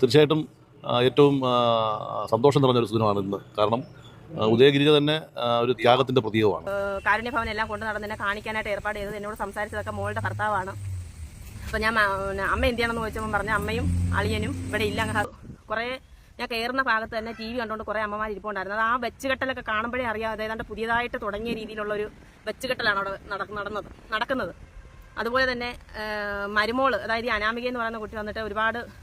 തീർച്ചയായിട്ടും ഏറ്റവും സന്തോഷം നിറഞ്ഞൊരു സുദിനമാണ് ഇന്ന്. കാരണം ഉദയഗിരിജ തന്നെ ഒരു ത്യാഗത്തിന്റെ പ്രതീകമാണ്. കാരുണ്യഭവൻ എല്ലാം കൊണ്ട് നടന്ന് കാണിക്കാനായിട്ട് ഏർപ്പാട് ചെയ്തത് എന്നോട് സംസാരിച്ചതൊക്കെ മോളുടെ ഭർത്താവാണ്. അപ്പോൾ ഞാൻ അമ്മ എന്ത് ചെയ്യണമെന്ന് ചോദിച്ചപ്പോൾ പറഞ്ഞു അമ്മയും അളിയനും ഇവിടെ ഇല്ല. കുറേ ഞാൻ കയറുന്ന ഭാഗത്ത് തന്നെ ടി വി കണ്ടുകൊണ്ട് കുറേ അമ്മമാർ ഇരിപ്പുണ്ടായിരുന്നു. അത് ആ വെച്ചുകെട്ടലൊക്കെ കാണുമ്പോഴേ അറിയാം. ഏതാണ്ട് പുതിയതായിട്ട് തുടങ്ങിയ രീതിയിലുള്ള ഒരു വെച്ചുകെട്ടലാണ് അവിടെ നട- നടന്നത് നടക്കുന്നത്. അതുപോലെ തന്നെ മരുമോൾ അതായത് അനാമിക എന്ന് പറയുന്ന കുട്ടി വന്നിട്ട് ഒരുപാട്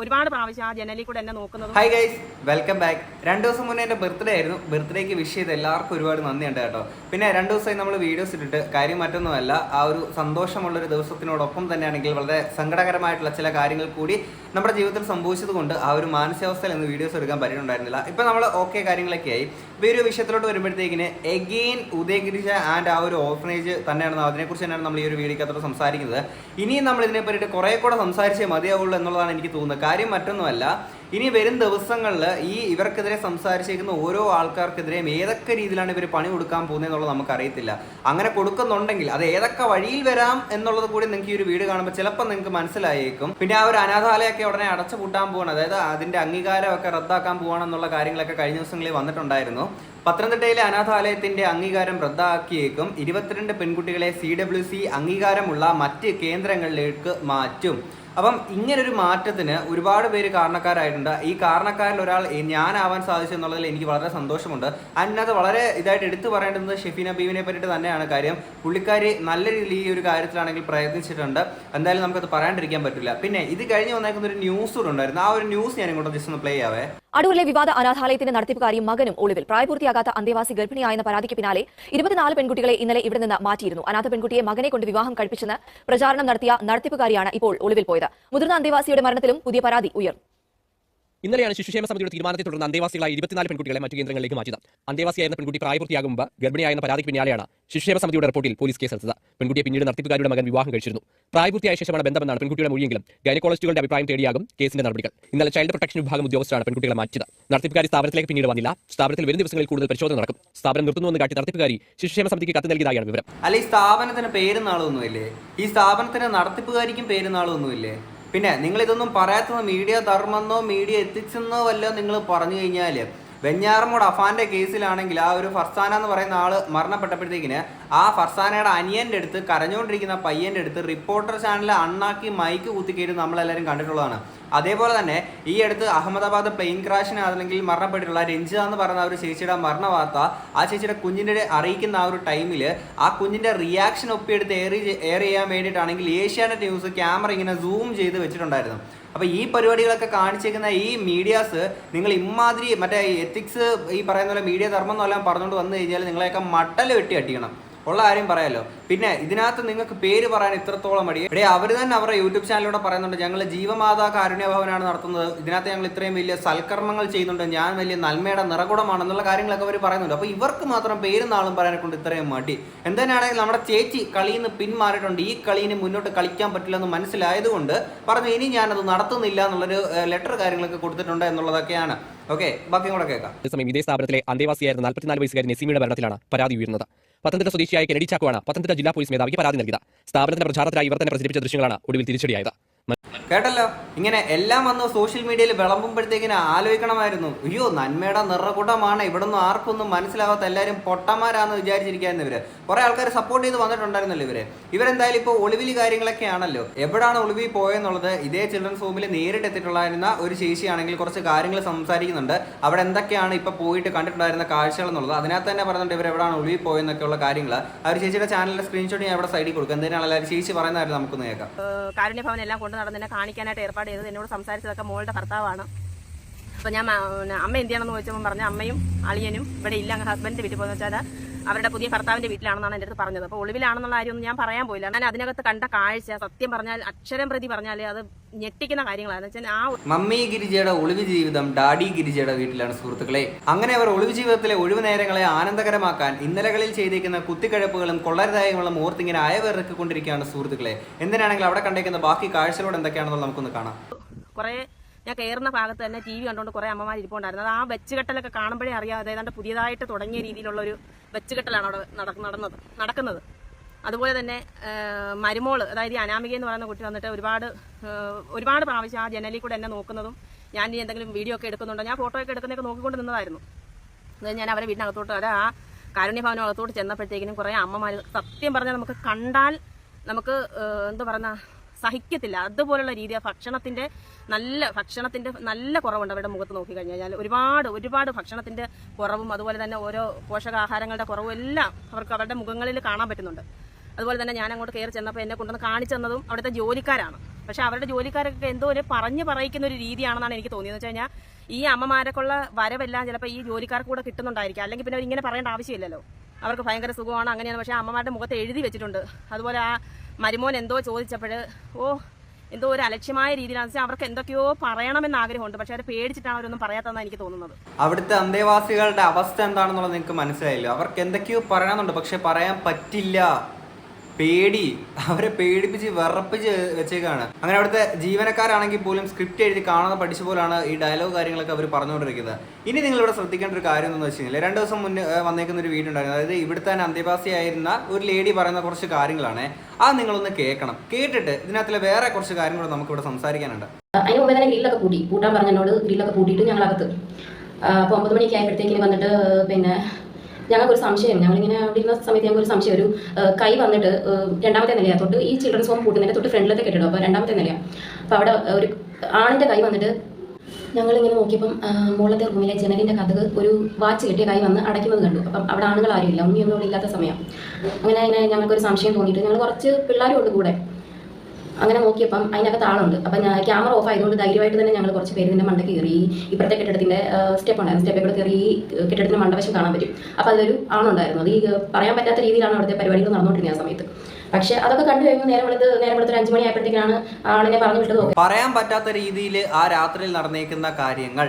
ഒരുപാട് പ്രാവശ്യം ആ ജനലിൽ കൂടെ എന്നെ നോക്കുന്നത് ഹൈ ഗൈസ് വെൽക്കം ബാക്ക് രണ്ട് ദിവസം മുന്നേ എന്റെ ബർത്ത്ഡേ ആയിരുന്നു. ബർത്ത്ഡേക്ക് വിഷ് ചെയ്ത് എല്ലാവർക്കും ഒരുപാട് നന്ദിയുണ്ട് കേട്ടോ. പിന്നെ രണ്ട് ദിവസമായി നമ്മൾ വീഡിയോസ് ഇട്ടിട്ട് കാര്യം മറ്റൊന്നുമല്ല. ആ ഒരു സന്തോഷമുള്ള ഒരു ദിവസത്തിനോടൊപ്പം തന്നെയാണെങ്കിൽ വളരെ സങ്കടകരമായിട്ടുള്ള ചില കാര്യങ്ങൾ കൂടി നമ്മുടെ ജീവിതത്തിൽ സംഭവിച്ചതുകൊണ്ട് ആ ഒരു മാനസികാവസ്ഥയിൽ നിന്ന് വീഡിയോസ് എടുക്കാൻ പറ്റിയിട്ടുണ്ടായിരുന്നില്ല. ഇപ്പം നമ്മൾ ഓക്കെ കാര്യങ്ങളൊക്കെ ആയി. ഇപ്പോൾ ഒരു വിഷയത്തിലോട്ട് വരുമ്പോഴത്തേക്കിന് എഗെയിൻ ഉദയഗിരിജ ആൻഡ് ആ ഒരു ഓർഫനേജ് തന്നെയാണ് അതിനെക്കുറിച്ച് തന്നെയാണ് നമ്മൾ ഈ ഒരു വീഡിയോക്കകത്തോട് സംസാരിക്കുന്നത്. ഇനിയും നമ്മൾ ഇതിനെ പറ്റിയിട്ട് കുറേ കൂടെ സംസാരിച്ചേ മതിയാവുള്ളൂ എന്നുള്ളതാണ് എനിക്ക് തോന്നുന്നത് കാര്യം മറ്റൊന്നുമല്ല ഇനി വരും ദിവസങ്ങളിൽ ഈ ഇവർക്കെതിരെ സംസാരിച്ചിരിക്കുന്ന ഓരോ ആൾക്കാർക്കെതിരെയും ഏതൊക്കെ രീതിയിലാണ് ഇവർ പണി കൊടുക്കാൻ പോകുന്നത് എന്നുള്ളത് നമുക്കറിയത്തില്ല. അങ്ങനെ കൊടുക്കുന്നുണ്ടെങ്കിൽ അത് ഏതൊക്കെ വഴിയിൽ വരാം എന്നുള്ളത് കൂടി നിങ്ങൾക്ക് ഈ ഒരു വീട് കാണുമ്പോൾ ചിലപ്പോൾ നിങ്ങൾക്ക് മനസ്സിലായേക്കും. പിന്നെ ആ ഒരു അനാഥാലയമൊക്കെ ഉടനെ അടച്ചു പൂട്ടാൻ പോകണം അതായത് അതിന്റെ അംഗീകാരമൊക്കെ റദ്ദാക്കാൻ പോകണം എന്നുള്ള കാര്യങ്ങളൊക്കെ കഴിഞ്ഞ ദിവസങ്ങളിൽ വന്നിട്ടുണ്ടായിരുന്നു. പത്തനംതിട്ടയിലെ അനാഥാലയത്തിന്റെ അംഗീകാരം റദ്ദാക്കിയേക്കും. ഇരുപത്തിരണ്ട് പെൺകുട്ടികളെ സി ഡബ്ല്യു സി അംഗീകാരമുള്ള മറ്റ് കേന്ദ്രങ്ങളിലേക്ക് മാറ്റും. അപ്പം ഇങ്ങനൊരു മാറ്റത്തിന് ഒരുപാട് പേര് കാരണക്കാരായിട്ടുണ്ട് ഈ കാരണക്കാരിൽ ഒരാൾ ഞാനാവാൻ സാധിച്ചു എന്നുള്ളതിൽ എനിക്ക് വളരെ സന്തോഷമുണ്ട്. അതിനകത്ത് വളരെ ഇതായിട്ട് എടുത്തു പറയേണ്ടത് ഷെഫീന ബീവിനെ പറ്റിയിട്ട് തന്നെയാണ് കാര്യം. പുള്ളിക്കാരി നല്ല രീതിയിൽ ഈ ഒരു കാര്യത്തിലാണെങ്കിൽ പ്രയത്നിച്ചിട്ടുണ്ട്. എന്തായാലും നമുക്കത് പറയാണ്ടിരിക്കാൻ പറ്റില്ല. പിന്നെ ഇത് കഴിഞ്ഞ് വന്നേക്കുന്ന ഒരു ന്യൂസ് കൂടെ ഉണ്ടായിരുന്നു. ആ ഒരു ന്യൂസ് ഞാൻ ഇങ്ങോട്ട് ജസ്റ്റ് ഒന്ന് പ്ലേ ആവേ അടൂരിലെ വിവാദ അനാഥാലയത്തിന്റെ നടത്തിപ്പുകാരിയും മകനും ഒളിവിൽ പ്രായപൂർത്തിയാകാത്ത അന്തേവാസി ഗർഭിണിയായെന്ന പരാതിക്ക് പിന്നാലെ ഇരുപത്തിനാല് പെൺകുട്ടികളെ ഇന്നലെ ഇവിടെ നിന്ന് മാറ്റിയിരുന്നു. അനാഥ പെൺകുട്ടിയെ മകനെ കൊണ്ട് വിവാഹം കഴിപ്പിച്ചെന്ന് പ്രചാരണം നടത്തിയ നടത്തിപ്പുകാരിയാണ് ഇപ്പോൾ ഒളിവിൽ പോയത്. മുതിർന്ന അന്തേവാസിയുടെ മരണത്തിലും പുതിയ പരാതി ഉയർന്നു. ഇന്നലെയാണ് ശിശുക്ഷേമ സമിതിയുടെ തീരുമാനത്തെ തുടർന്ന് അന്തേവാസികളായ ഇരുപത്തിനാല് പെൺകുട്ടികളെ മറ്റു കേന്ദ്രങ്ങളിലേക്ക് മാറ്റിയത്. അന്തേവാസിയായിരുന്ന പെൺകുട്ടി പ്രായപൂർത്തിയാകും മുമ്പ് ഗർഭിണിയായെന്ന പരാതിക്ക് പിന്നാലെയാണ് ശിശുക്ഷേമ സമിതിയുടെ റിപ്പോർട്ടിൽ പോലീസ് കേസെടുത്തത്. പെൺകുട്ടിയെ പിന്നീട് നടത്തിപ്പുകാരുടെ മകൻ വിവാഹം കഴിച്ചിരുന്നു. പ്രായപൂർത്തിയായ ശേഷമാണ് ബന്ധമെന്നാണ് പെൺകുട്ടിയുടെ മൊഴിയെങ്കിലും ഗൈനക്കോളജിസ്റ്റുകളുടെ അഭിപ്രായം തേടിയാകും കേസിന്റെ നടപടികൾ. ഇന്നലെ ചൈൽഡ് പ്രൊട്ടക്ഷൻ വിഭാഗം ഉദ്യോഗസ്ഥരാണ് പെൺകുട്ടികളെ മാറ്റിയത്. നടത്തിപ്പുകാരി സ്ഥാപനത്തിലേക്ക് പിന്നീട് വന്നില്ല. സ്ഥാപനത്തിൽ വരും ദിവസങ്ങളിൽ കൂടുതൽ പരിശോധന നടക്കും. സ്ഥാപനം നിർത്തുന്നുവെന്ന് കാട്ടി നടത്തിപ്പുകാരി ശിശുക്ഷേമ സമിതിക്ക് കത്ത് നൽകിയതായാണ് വിവരം. അല്ല ഈ സ്ഥാപനത്തിന് പേര് നാളൊന്നുമില്ലേ ഈ സ്ഥാപനത്തിന് നടത്തിപ്പുകാരിക്കും പേര് നാളൊന്നുമില്ലേ പിന്നെ നിങ്ങൾ ഇതൊന്നും പറയാത്തത് മീഡിയ ധർമ്മെന്നോ മീഡിയ എത്തിച്ചെന്നോ വല്ലോ നിങ്ങൾ പറഞ്ഞു കഴിഞ്ഞാൽ വെഞ്ഞാറമൂട് അഫാന്റെ കേസിലാണെങ്കിൽ ആ ഒരു ഫർസാന എന്ന് പറയുന്ന ആൾ മരണപ്പെട്ടപ്പോഴത്തേക്കിന് ആ ഫർസാനയുടെ അനിയന്റെ അടുത്ത് കരഞ്ഞുകൊണ്ടിരിക്കുന്ന പയ്യന്റെ അടുത്ത് റിപ്പോർട്ടർ ചാനലിൽ അണ്ണാക്കി മൈക്ക് കുത്തിക്കയറ്റി നമ്മളെല്ലാവരും കണ്ടിട്ടുള്ളതാണ്. അതേപോലെ തന്നെ ഈ അടുത്ത് അഹമ്മദാബാദ് പ്ലെയിൻ ക്രാഷിന് അല്ലെങ്കിൽ മരണപ്പെട്ടിട്ടുള്ള രഞ്ജിത എന്ന് പറയുന്ന ഒരു ചേച്ചിയുടെ മരണ വാർത്ത ആ ചേച്ചിയുടെ കുഞ്ഞിന്റെ അറിയിക്കുന്ന ആ ഒരു ടൈമിൽ ആ കുഞ്ഞിന്റെ റിയാക്ഷൻ ഒപ്പിയെടുത്ത് എയർ എയർ ചെയ്യാൻ വേണ്ടിയിട്ടാണെങ്കിൽ ഏഷ്യാനെറ്റ് ന്യൂസ് ക്യാമറ ഇങ്ങനെ സൂം ചെയ്ത് വെച്ചിട്ടുണ്ടായിരുന്നു. അപ്പോൾ ഈ പരിപാടികളൊക്കെ കാണിച്ചേക്കുന്ന ഈ മീഡിയാസ് നിങ്ങൾ ഇമാതിരി മറ്റേ എത്തിക്സ് ഈ പറയുന്ന പോലെ മീഡിയ ധർമ്മം എന്നെല്ലാം പറഞ്ഞുകൊണ്ട് വന്നു കഴിഞ്ഞാൽ നിങ്ങളെയൊക്കെ മട്ടൽ വെട്ടി അട്ടിക്കണം ഉള്ള കാര്യം പറയാലോ. പിന്നെ ഇതിനകത്ത് നിങ്ങൾക്ക് പേര് പറയാൻ ഇത്രത്തോളം മടി. ഇവിടെ അവർ തന്നെ അവരുടെ യൂട്യൂബ് ചാനലിലൂടെ പറയുന്നുണ്ട് ഞങ്ങൾ ജീവമാതാ കാരുണ്യഭവനാണ് നടത്തുന്നത്. ഇതിനകത്ത് ഞങ്ങൾ ഇത്രയും വലിയ സൽക്കർമ്മങ്ങൾ ചെയ്യുന്നുണ്ട്. ഞാൻ വലിയ നന്മയുടെ നിറകുടമാണെന്നുള്ള കാര്യങ്ങളൊക്കെ അവർ പറയുന്നുണ്ട്. അപ്പോൾ ഇവർക്ക് മാത്രം പേരും നാളും പറയാനെ കൊണ്ട് ഇത്രയും മടി. എന്തായാലും നമ്മുടെ ചേച്ചി കളിയിൽ നിന്ന് പിന്മാറിയിട്ടുണ്ട്. ഈ കളിന് മുന്നോട്ട് കളിക്കാൻ പറ്റില്ല എന്ന് മനസ്സിലായതുകൊണ്ട് പറഞ്ഞു ഇനി ഞാനത് നടത്തുന്നില്ല എന്നുള്ളൊരു ലെറ്റർ കാര്യങ്ങളൊക്കെ കൊടുത്തിട്ടുണ്ട് എന്നുള്ളതൊക്കെയാണ്. ഓക്കെ ബാക്കി കൂടെ കേൾക്കാം. അതേസമയം ഇതേ സ്ഥാപനത്തിലെ അന്തേവാസിയായിരുന്ന നാൽപ്പത്തിനാല് വയസ്സുകാരി നസീമിയുടെ ഭരണത്തിലാണ് പരാതി ഉയർന്നത് പത്തനംതിട്ട സ്വദേശിയായ കെനഡി ചാക്കോയാണ് പത്തനംതിട്ട ജില്ലാ പോലീസ് മേധാവിക്ക് പരാതി നൽകിയത്. സ്ഥാപനത്തിന്റെ പ്രചാരത്തിനായി ഇവർ തന്നെ പ്രചരിപ്പിച്ച ദൃശ്യങ്ങളാണ് ഒടുവിൽ തിരിച്ചടിയായത്. കേട്ടല്ലോ? ഇങ്ങനെ എല്ലാം വന്ന് സോഷ്യൽ മീഡിയയിൽ വിളമ്പുമ്പോഴത്തേക്കിന് ആലോചിക്കണമായിരുന്നു. അയ്യോ നന്മയുടെ നിറകുടമാണ് ഇവിടൊന്നും ആർക്കൊന്നും മനസ്സിലാവാത്ത എല്ലാവരും പൊട്ടന്മാരാന്ന് വിചാരിച്ചിരിക്കായിരുന്നു ഇവർ. കുറെ ആൾക്കാർ സപ്പോർട്ട് ചെയ്ത് വന്നിട്ടുണ്ടായിരുന്നല്ലോ ഇവർ. ഇവരെന്തായാലും ഇപ്പോൾ ഒളിവിൽ കാര്യങ്ങളൊക്കെ ആണല്ലോ എവിടാണ് ഒളിവിൽ പോയെന്നുള്ളത് ഇതേ ചിൽഡ്രൻസ് ഹോമിൽ നേരിട്ട് എത്തിയിട്ടുണ്ടായിരുന്ന ഒരു ശേഷിയാണെങ്കിൽ കുറച്ച് കാര്യങ്ങൾ സംസാരിക്കുന്നുണ്ട്. അവിടെ എന്തൊക്കെയാണ് ഇപ്പൊ പോയിട്ട് കണ്ടിട്ടുണ്ടായിരുന്ന കാഴ്ചകൾ എന്നുള്ളത്. അതിനകത്ത് തന്നെ പറയുന്നുണ്ട് ഇവർ എവിടെയാണ് ഒളിവിൽ പോയെന്നൊക്കെയുള്ള കാര്യങ്ങൾ. ആ ഒരു ചേച്ചിയുടെ ചാനലിന്റെ സ്ക്രീൻഷോട്ട് ഞാൻ അവിടെ സൈഡിൽ കൊടുക്കും. എന്തിനാണ് ചേച്ചി പറയുന്നതായിരുന്നു നമുക്കൊന്ന് കേൾക്കാം. കാരുണ്യഭവൻ എല്ലാം കൊണ്ട് നടന്ന് എന്നെ കാണിക്കാനായിട്ട് ഏർപ്പാട് ചെയ്തത്. എന്നോട് സംസാരിച്ചതൊക്കെ മോളുടെ ഭർത്താവാണ്. അപ്പോൾ ഞാൻ അമ്മ എന്ത് ചെയ്യണമെന്ന് ചോദിച്ചപ്പോൾ പറഞ്ഞു അമ്മയും അളിയനും ഇവിടെ ഇല്ല അങ്ങ് വീട്ടിൽ പോകുന്ന വെച്ചാൽ അവരുടെ പുതിയ ഭർത്താവിന്റെ വീട്ടിലാണെന്നാണ് എന്റെ അടുത്ത് പറഞ്ഞത്. അപ്പോൾ ഒളിവിലാണെന്നുള്ള കാര്യമൊന്നും ഞാൻ പറയാൻ പോയില്ല. ഞാൻ അതിനകത്ത് കണ്ട കാഴ്ച സത്യം പറഞ്ഞാൽ അക്ഷരം പ്രതി പറഞ്ഞാൽ അത് ഞെട്ടിക്കുന്ന കാര്യങ്ങളാണ് വെച്ചാൽ ആ മമ്മി ഗിരിജയുടെ ഒളിവ് ജീവിതം ഡാഡി ഗിരിജയുടെ വീട്ടിലാണ് സുഹൃത്തുക്കളെ. അങ്ങനെ അവർ ഒളിവ് ജീവിതത്തിലെ ഒഴിവ് നേരങ്ങളെ ആനന്ദകരമാക്കാൻ ഇന്നലകളിൽ ചെയ്തേക്കുന്ന കുത്തിക്കഴപ്പുകളും കൊള്ളരുതായങ്ങളും ഓർത്തിങ്ങനെ അയവിറക്കിക്കൊണ്ടിരിക്കുകയാണ് സുഹൃത്തുക്കളെ. എന്തിനാണെങ്കിൽ അവിടെ കണ്ടേക്കുന്ന ബാക്കി കാഴ്ചകളോട് എന്തൊക്കെയാണെന്നുള്ളത് നമുക്കൊന്ന് കാണാം. കുറേ ഞാൻ കയറുന്ന ഭാഗത്ത് തന്നെ ടി വി കണ്ടുകൊണ്ട് കുറേ അമ്മമാർ ഇരിപ്പുണ്ടായിരുന്നു. അത് ആ വെച്ചുകെട്ടലൊക്കെ കാണുമ്പോഴേ അറിയാം. അതായത് പുതിയതായിട്ട് തുടങ്ങിയ രീതിയിലുള്ളൊരു വെച്ചുകെട്ടലാണ് അവിടെ നട- നടന്നത് നടക്കുന്നത്. അതുപോലെ തന്നെ മരുമോൾ അതായത് അനാമിക എന്ന് പറയുന്ന കുട്ടി വന്നിട്ട് ഒരുപാട് ഒരുപാട് പ്രാവശ്യം ആ ജനലിൽ കൂടെ എന്നെ നോക്കുന്നതും ഞാൻ ഇനി എന്തെങ്കിലും വീഡിയോ ഒക്കെ എടുക്കുന്നുണ്ടോ? ഞാൻ ഫോട്ടോ ഒക്കെ എടുക്കുന്നതൊക്കെ നോക്കിക്കൊണ്ട് നിന്നതായിരുന്നു. അത് ഞാൻ അവരെ വീടിനകത്തോട്ട് അത് ആ കാരുണ്യഭവനം അകത്തോട്ട് ചെന്നപ്പോഴത്തേക്കിനും കുറേ അമ്മമാർ സത്യം പറഞ്ഞാൽ നമുക്ക് കണ്ടാൽ നമുക്ക് എന്താ പറയുന്ന സഹിക്കത്തില്ല. അതുപോലുള്ള രീതി ഭക്ഷണത്തിന്റെ നല്ല ഭക്ഷണത്തിന്റെ നല്ല കുറവുണ്ട് അവരുടെ മുഖത്ത് നോക്കി കഴിഞ്ഞാൽ. ഒരുപാട് ഒരുപാട് ഭക്ഷണത്തിന്റെ കുറവും അതുപോലെ തന്നെ ഓരോ പോഷകാഹാരങ്ങളുടെ കുറവും എല്ലാം അവർക്ക് അവരുടെ മുഖങ്ങളിൽ കാണാൻ പറ്റുന്നുണ്ട്. അതുപോലെ തന്നെ ഞാൻ അങ്ങോട്ട് കയറി ചെന്നപ്പോൾ എന്നെ കൊണ്ടുവന്ന് കാണിച്ചു തന്നതും അവിടുത്തെ ജോലിക്കാരാണ്. പക്ഷെ അവരുടെ ജോലിക്കാരൊക്കെ എന്തോ ഒരു പറഞ്ഞു പറയിക്കുന്ന ഒരു രീതിയാണെന്നാണ് എനിക്ക് തോന്നിയത്. വെച്ച് കഴിഞ്ഞാൽ ഈ അമ്മമാരൊക്കെയുള്ള വരവെല്ലാം ചിലപ്പോൾ ഈ ജോലിക്കാർക്ക് കൂടെ കിട്ടുന്നുണ്ടായിരിക്കും. അല്ലെങ്കിൽ പിന്നെ ഇങ്ങനെ പറയേണ്ട ആവശ്യമില്ലല്ലോ. അവർക്ക് ഭയങ്കര സുഖമാണ് അങ്ങനെയാണ്. പക്ഷേ അമ്മമാരുടെ മുഖത്ത് എഴുതി വെച്ചിട്ടുണ്ട്. അതുപോലെ ആ മരുമോൻ എന്തോ ചോദിച്ചപ്പോൾ ഓ എന്തോ ഒരു അലക്ഷ്യമായ രീതിയിലാണ്. വെച്ചാൽ അവർക്ക് എന്തൊക്കെയോ പറയണമെന്ന് ആഗ്രഹമുണ്ട്. പക്ഷെ അവർ പേടിച്ചിട്ടാണ് അവരൊന്നും പറയാത്തതെന്നാണ് എനിക്ക് തോന്നുന്നത്. അവിടുത്തെ അന്തേവാസികളുടെ അവസ്ഥ എന്താണെന്നുള്ളത് നിങ്ങൾക്ക് മനസ്സിലായില്ല? അവർക്ക് എന്തൊക്കെയോ പറയണമെന്നുണ്ട്. പക്ഷെ പറയാൻ പറ്റില്ല. പേടി അവരെ പേടിപ്പിച്ച് വിറപ്പിച്ച് വെച്ചേക്കാണ്. അങ്ങനെ അവിടുത്തെ ജീവനക്കാരാണെങ്കിൽ പോലും സ്ക്രിപ്റ്റ് എഴുതി കാണാൻ പഠിച്ച പോലാണ് ഈ ഡയലോഗ് കാര്യങ്ങളൊക്കെ അവർ പറഞ്ഞുകൊണ്ടിരിക്കുന്നത്. ഇനി നിങ്ങൾ ഇവിടെ ശ്രദ്ധിക്കേണ്ട ഒരു കാര്യം എന്ന് വെച്ച് രണ്ട് ദിവസം മുന്നേ വന്നേക്കുന്ന ഒരു വീഡിയോ ഉണ്ടായിരുന്നു. അതായത് ഇവിടുത്തെ അന്തേവാസിയായിരുന്ന ഒരു ലേഡി പറയുന്ന കുറച്ച് കാര്യങ്ങളാണ്. അത് നിങ്ങളൊന്ന് കേൾക്കണം. കേട്ടിട്ട് ഇതിനകത്തിലെ വേറെ കുറച്ച് കാര്യങ്ങൾ നമുക്ക് നമുക്കിവിടെ സംസാരിക്കാനുണ്ട്. അതിന് മുമ്പേ തന്നെ ഗ്രില്ലൊക്കെ കൂട്ടി കൂട്ടാൻ പറഞ്ഞതിനോട് ഗ്രില്ലൊക്കെ കൂട്ടിയിട്ട് ഞങ്ങൾ അകത്ത് അപ്പോൾ ഒമ്പത് മണിയൊക്കെ ആയപ്പോഴത്തേക്കിന് വന്നിട്ട് പിന്നെ ഞങ്ങൾക്കൊരു സംശയം ഞങ്ങളിങ്ങനെ അവിടെ ഇരുന്ന സമയത്ത് ഞങ്ങൾക്ക് ഒരു സംശയം. ഒരു കൈ വന്നിട്ട് രണ്ടാമത്തെ നിലയാണ് തൊട്ട് ഈ ചിൽഡ്രൻസ് ഹോം കൂട്ടുന്നതിന്റെ തൊട്ട് ഫ്രണ്ടിലത്തെ കെട്ടിടം. അപ്പോൾ രണ്ടാമത്തെ നിലയാണ് അപ്പോൾ അവിടെ ഒരു ആണിന്റെ കൈ വന്നിട്ട് ഞങ്ങളിങ്ങനെ നോക്കിയപ്പം മുകളിലത്തെ റൂമിലെ ജനലിന്റെ കഥക് ഒരു വാച്ച് കെട്ടിയ കൈ വന്ന് അടയ്ക്കുന്നത് കണ്ടു. അപ്പം അവിടെ ആണുങ്ങൾ ആരുമില്ല ഇല്ല ഇവിടെ ഇല്ലാത്ത സമയം. അങ്ങനെ അങ്ങനെ ഞങ്ങൾക്കൊരു സംശയം തോന്നിയിട്ട് ഞങ്ങൾ കുറച്ച് പിള്ളേരും ഉണ്ട് കൂടെ. അങ്ങനെ നോക്കിയപ്പം അതിനകത്ത് ആളുണ്ട്. അപ്പം ഞാൻ ക്യാമറ ഓഫ് ആയതുകൊണ്ട് ധൈര്യമായിട്ട് തന്നെ ഞങ്ങൾ കുറച്ച് പേര് ഇതിന്റെ മണ്ടയ്ക്ക് കയറി ഇപ്പുറത്തെ കെട്ടിടത്തിന്റെ സ്റ്റെപ്പ് ഉണ്ടായിരുന്നു. സ്റ്റെപ്പിൽ കൂടെ കയറി കെട്ടിടത്തിന്റെ മണ്ടവശം കാണാൻ പറ്റും. അപ്പോൾ അതിലൊരു ആണുണ്ടായിരുന്നു അത് ഈ പറയാൻ പറ്റാത്ത രീതിയിലാണ് അവിടുത്തെ പരിപാടികൾ നടന്നുകൊണ്ടിരുന്നത് ആ സമയത്ത്. പക്ഷേ അതൊക്കെ കണ്ടു കഴിയുമ്പോൾ നേരം വെളുത്ത് നേരം വെളുത്ത് അഞ്ച് മണി ആയപ്പോഴത്തേക്കാണ് ആളിനെ പറഞ്ഞു വിട്ടത് പറയാൻ പറ്റാത്ത രീതിയിൽ ആ രാത്രിയിൽ നടന്നേക്കുന്ന കാര്യങ്ങൾ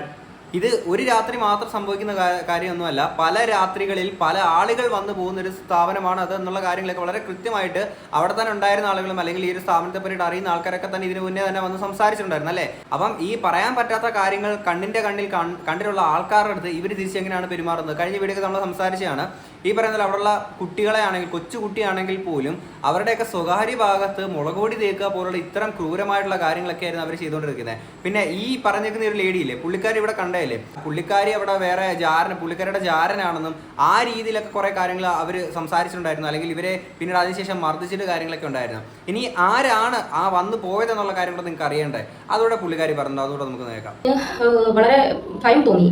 ഇത് ഒരു രാത്രി മാത്രം സംഭവിക്കുന്ന കാര്യമൊന്നുമല്ല. പല രാത്രികളിൽ പല ആളുകൾ വന്നു പോകുന്ന ഒരു സ്ഥാപനമാണ് അത് എന്നുള്ള കാര്യങ്ങളൊക്കെ വളരെ കൃത്യമായിട്ട് അവിടെ തന്നെ ഉണ്ടായിരുന്ന ആളുകളും അല്ലെങ്കിൽ ഈ ഒരു സ്ഥാപനത്തെ പറ്റിയിട്ട് അറിയുന്ന ആൾക്കാരൊക്കെ തന്നെ ഇതിനു മുന്നേ തന്നെ വന്ന് സംസാരിച്ചിട്ടുണ്ടായിരുന്നു അല്ലേ? അപ്പം ഈ പറയാൻ പറ്റാത്ത കാര്യങ്ങൾ കണ്ണിന്റെ കണ്ണിൽ കണ്ടിട്ടുള്ള ആൾക്കാരുടെ അടുത്ത് ഇവർ തിരിച്ചെങ്ങനെയാണ് പെരുമാറുന്നത്? കഴിഞ്ഞ വീഡിയോ നമ്മൾ സംസാരിച്ചതാണ്. ഈ പറയുന്നത് അവിടെയുള്ള കുട്ടികളെ ആണെങ്കിൽ കൊച്ചു കുട്ടിയാണെങ്കിൽ പോലും അവരുടെയൊക്കെ സ്വകാര്യ ഭാഗത്ത് മുളക് പൊടി തേക്കുക പോലുള്ള ഇത്തരം ക്രൂരമായിട്ടുള്ള കാര്യങ്ങളൊക്കെ ആയിരുന്നു അവർ ചെയ്തുകൊണ്ടിരിക്കുന്നത്. പിന്നെ ഈ പറഞ്ഞിരിക്കുന്ന ഒരു ലേഡിയില്ലേ പുള്ളിക്കാരി ഇവിടെ കണ്ടതല്ലേ പുള്ളിക്കാരി അവിടെ വേറെ ജാരൻ പുള്ളിക്കാരുടെ ജാരനാണെന്നും ആ രീതിയിലൊക്കെ കുറെ കാര്യങ്ങൾ അവർ സംസാരിച്ചിട്ടുണ്ടായിരുന്നു. അല്ലെങ്കിൽ ഇവരെ പിന്നീട് അതിനുശേഷം മർദ്ദിച്ചിട്ട് കാര്യങ്ങളൊക്കെ ഉണ്ടായിരുന്നു. ഇനി ആരാണ് ആ വന്നു പോയതെന്നുള്ള കാര്യം കൂടെ നിങ്ങൾക്ക് അറിയണ്ടേ? അതോടെ പുള്ളിക്കാരി പറഞ്ഞു? അതോടെ നമുക്ക് നോക്കാം വളരെ ഭയം തോന്നി.